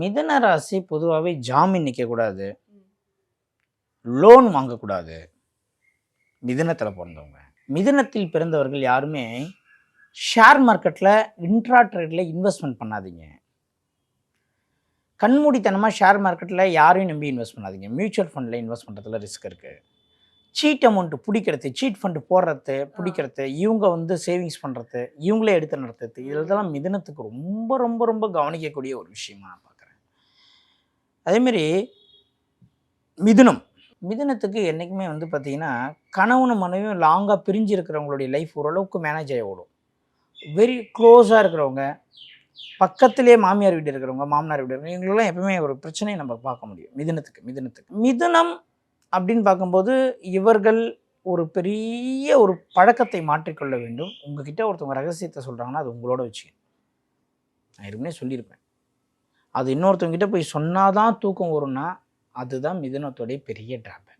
மிதன ராசி பொதுவாகவே ஜாமீன் நிற்கக்கூடாது லோன் வாங்கக்கூடாது. மிதுனத்தில் பிறந்தவங்க. மிதுனத்தில் பிறந்தவர்கள் யாருமே ஷேர் மார்க்கெட்டில் இன்ட்ரா ட்ரேடில் இன்வெஸ்ட்மெண்ட் பண்ணாதீங்க. கண்மூடித்தனமாக ஷேர் மார்க்கெட்டில் யாரையும் நம்பி இன்வெஸ்ட் பண்ணாதீங்க. மியூச்சுவல் ஃபண்டில் இன்வெஸ்ட் பண்ணுறதுல ரிஸ்க் இருக்குது சீட் அமௌண்ட்டு பிடிக்கிறது சீட் ஃபண்டு போடுறது பிடிக்கிறது இவங்க வந்து சேவிங்ஸ் பண்ணுறது இவங்களே எடுத்து நடத்துறது இதெல்லாம் மிதுனத்துக்கு ரொம்ப ரொம்ப ரொம்ப கவனிக்கக்கூடிய ஒரு விஷயமா நான் அதேமாரி மிதுனம். மிதுனத்துக்கு என்றைக்குமே வந்து பார்த்திங்கன்னா கணவனும் மனைவியும் லாங்காக பிரிஞ்சு இருக்கிறவங்களுடைய லைஃப் ஓரளவுக்கு மேனேஜ் ஆகி ஓடும். வெரி க்ளோஸாக இருக்கிறவங்க பக்கத்திலே மாமியார் வீடு இருக்கிறவங்க மாமனார் வீடு இருக்கிறவங்க இவங்களெல்லாம் எப்பவுமே ஒரு பிரச்சனையை நம்ம பார்க்க முடியும். மிதுனத்துக்கு மிதுனத்துக்கு. மிதுனம் அப்படின்னு பார்க்கும்போது இவர்கள் ஒரு பெரிய ஒரு பழக்கத்தை மாற்றிக்கொள்ள வேண்டும். உங்ககிட்ட ஒருத்தவங்க ரகசியத்தை சொல்கிறாங்கன்னா அது உங்களோட வச்சுக்கணும் நான் ஏற்கனவே சொல்லியிருப்பேன். அது இன்னொருத்தவங்கிட்ட போய் சொன்னாதான் தூக்கம் வரும்னா அதுதான் மிதுனத்தோடைய பெரிய ட்ராபேக்